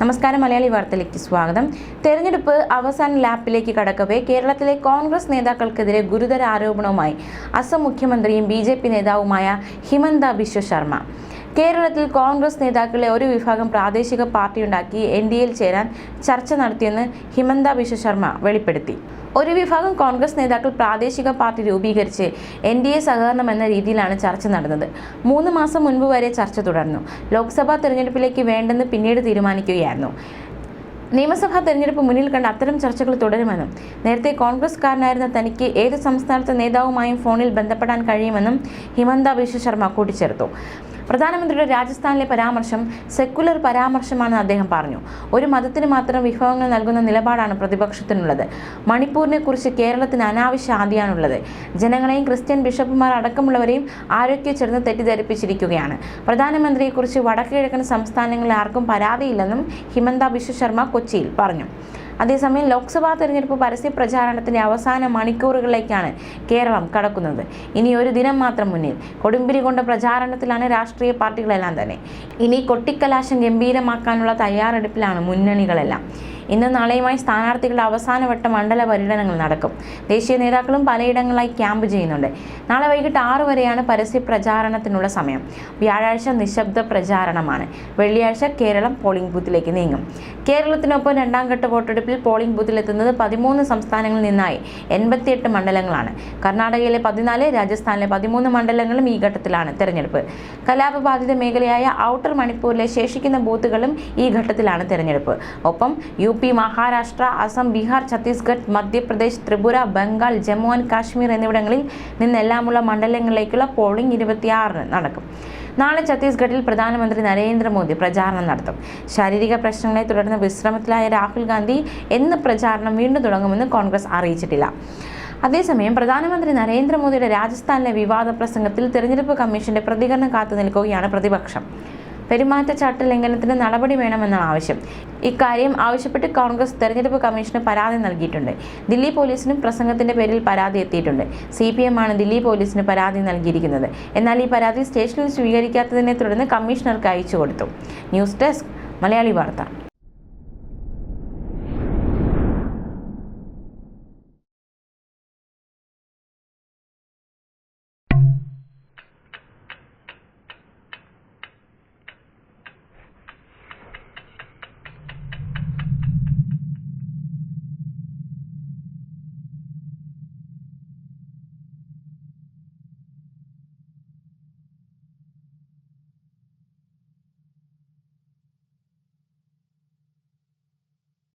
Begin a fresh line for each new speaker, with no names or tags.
നമസ്കാരം മലയാളി വാർത്തയിലേക്ക് സ്വാഗതം. തെരഞ്ഞെടുപ്പ് അവസാന ലാപ്പിലേക്ക് കടക്കവേ കേരളത്തിലെ കോൺഗ്രസ് നേതാക്കൾക്കെതിരെ ഗുരുതര ആരോപണവുമായി അസം മുഖ്യമന്ത്രിയും ബി നേതാവുമായ ഹിമന്ത ബിശ്വ ശർമ്മ കേരളത്തിൽ കോൺഗ്രസ് നേതാക്കളെ ഒരു വിഭാഗം പ്രാദേശിക പാർട്ടിയുണ്ടാക്കി എൻ ഡി എയിൽ ചേരാൻ ചർച്ച നടത്തിയെന്ന് ഹിമന്ത ബിശ്വ ശർമ്മ വെളിപ്പെടുത്തി. ഒരു വിഭാഗം കോൺഗ്രസ് നേതാക്കൾ പ്രാദേശിക പാർട്ടി രൂപീകരിച്ച് എൻ ഡി എ സഹകരണം എന്ന രീതിയിലാണ് ചർച്ച നടന്നത്. മൂന്ന് മാസം മുൻപ് വരെ ചർച്ച തുടർന്നു. ലോക്സഭാ തെരഞ്ഞെടുപ്പിലേക്ക് വേണ്ടെന്ന് പിന്നീട് തീരുമാനിക്കുകയായിരുന്നു. നിയമസഭാ തെരഞ്ഞെടുപ്പ് മുന്നിൽ കണ്ട് അത്തരം ചർച്ചകൾ തുടരുമെന്നും നേരത്തെ കോൺഗ്രസ്കാരനായിരുന്ന തനിക്ക് ഏത് സംസ്ഥാനത്തെ നേതാവുമായും ഫോണിൽ ബന്ധപ്പെടാൻ കഴിയുമെന്നും ഹിമന്ത ബിശ്വ ശർമ്മ കൂട്ടിച്ചേർത്തു. പ്രധാനമന്ത്രിയുടെ രാജസ്ഥാനിലെ പരാമർശം സെക്കുലർ പരാമർശമാണെന്ന് അദ്ദേഹം പറഞ്ഞു. ഒരു മതത്തിന് മാത്രം വിഭവങ്ങൾ നൽകുന്ന നിലപാടാണ് പ്രതിപക്ഷത്തിനുള്ളത്. മണിപ്പൂരിനെ കുറിച്ച് കേരളത്തിന് അനാവശ്യ ആദിയാണുള്ളത്. ജനങ്ങളെയും ക്രിസ്ത്യൻ ബിഷപ്പുമാർ അടക്കമുള്ളവരെയും ആരോഗ്യ ചേർന്ന് തെറ്റിദ്ധരിപ്പിച്ചിരിക്കുകയാണ്. പ്രധാനമന്ത്രിയെക്കുറിച്ച് വടക്കുകിഴക്കൻ സംസ്ഥാനങ്ങളിൽ ആർക്കും പരാതിയില്ലെന്നും ഹിമന്ത ബിശ്വ ശർമ്മ കൊച്ചിയിൽ പറഞ്ഞു. അതേസമയം ലോക്സഭാ തെരഞ്ഞെടുപ്പ് പരസ്യ പ്രചാരണത്തിന്റെ അവസാന മണിക്കൂറുകളിലേക്കാണ് കേരളം കടക്കുന്നത്. ഇനി ഒരു ദിനം മാത്രം മുന്നിൽ. കൊടുമ്പിരി കൊണ്ട പ്രചാരണത്തിലാണ് രാഷ്ട്രീയ പാർട്ടികളെല്ലാം തന്നെ. ഇനി കൊട്ടിക്കലാശം ഗംഭീരമാക്കാനുള്ള തയ്യാറെടുപ്പിലാണ് മുന്നണികളെല്ലാം. ഇന്ന് നാളെയുമായി സ്ഥാനാർത്ഥികളുടെ അവസാനവട്ട മണ്ഡല പര്യടനങ്ങൾ നടക്കും. ദേശീയ നേതാക്കളും പലയിടങ്ങളിലായി ക്യാമ്പ് ചെയ്യുന്നുണ്ട്. നാളെ വൈകിട്ട് ആറ് വരെയാണ് പരസ്യ പ്രചാരണത്തിനുള്ള സമയം. വ്യാഴാഴ്ച നിശബ്ദ പ്രചാരണമാണ്. വെള്ളിയാഴ്ച കേരളം പോളിംഗ് ബൂത്തിലേക്ക് നീങ്ങും. കേരളത്തിനൊപ്പം രണ്ടാം ഘട്ട വോട്ടെടുപ്പിൽ പോളിംഗ് ബൂത്തിലെത്തുന്നത് പതിമൂന്ന് സംസ്ഥാനങ്ങളിൽ നിന്നായി എൺപത്തിയെട്ട് മണ്ഡലങ്ങളാണ്. കർണാടകയിലെ പതിനാല് രാജസ്ഥാനിലെ പതിമൂന്ന് മണ്ഡലങ്ങളും ഈ ഘട്ടത്തിലാണ് തെരഞ്ഞെടുപ്പ്. കലാപബാധിത മേഖലയായ ഔട്ടർ മണിപ്പൂരിലെ ശേഷിക്കുന്ന ബൂത്തുകളും ഈ ഘട്ടത്തിലാണ് തെരഞ്ഞെടുപ്പ്. ഒപ്പം U P Maharashtra Assam Bihar Chhattisgarh Madhya Pradesh Tripura Bengal Jammu and Kashmir എന്നിവിടങ്ങളിൽ നിന്നെല്ലാമുള്ള മണ്ഡലങ്ങളിലേക്കുള്ള പോളിംഗ് ഇരുപത്തിയാറിന് നടക്കും. നാളെ ഛത്തീസ്ഗഡിൽ പ്രധാനമന്ത്രി നരേന്ദ്രമോദി പ്രചാരണം നടത്തും. ശാരീരിക പ്രശ്നങ്ങളെ തുടർന്ന് വിശ്രമത്തിലായ രാഹുൽ ഗാന്ധി എന്ന് പ്രചാരണം വീണ്ടും തുടങ്ങുമെന്ന് കോൺഗ്രസ് അറിയിച്ചിട്ടില്ല. അതേസമയം പ്രധാനമന്ത്രി നരേന്ദ്രമോദിയുടെ രാജസ്ഥാനിലെ വിവാദ പ്രസംഗത്തിൽ തെരഞ്ഞെടുപ്പ് കമ്മീഷന്റെ പ്രതികരണം കാത്തു നിൽക്കുകയാണ് പ്രതിപക്ഷം. പെരുമാറ്റച്ചട്ട ലംഘനത്തിന് നടപടി വേണമെന്ന ആവശ്യം. ഇക്കാര്യം ആവശ്യപ്പെട്ട് കോൺഗ്രസ് തെരഞ്ഞെടുപ്പ് കമ്മീഷന് പരാതി നൽകിയിട്ടുണ്ട്. ദില്ലി പോലീസിനും പ്രസംഗത്തിന്റെ പേരിൽ പരാതി എത്തിയിട്ടുണ്ട്. സി പി എം ആണ് ദില്ലി പോലീസിന് പരാതി നൽകിയിരിക്കുന്നത്. എന്നാൽ ഈ പരാതി സ്റ്റേഷനിൽ സ്വീകരിക്കാത്തതിനെ തുടർന്ന് കമ്മീഷണർക്ക് അയച്ചു കൊടുത്തു. ന്യൂസ് ഡെസ്ക് മലയാളി വാർത്ത.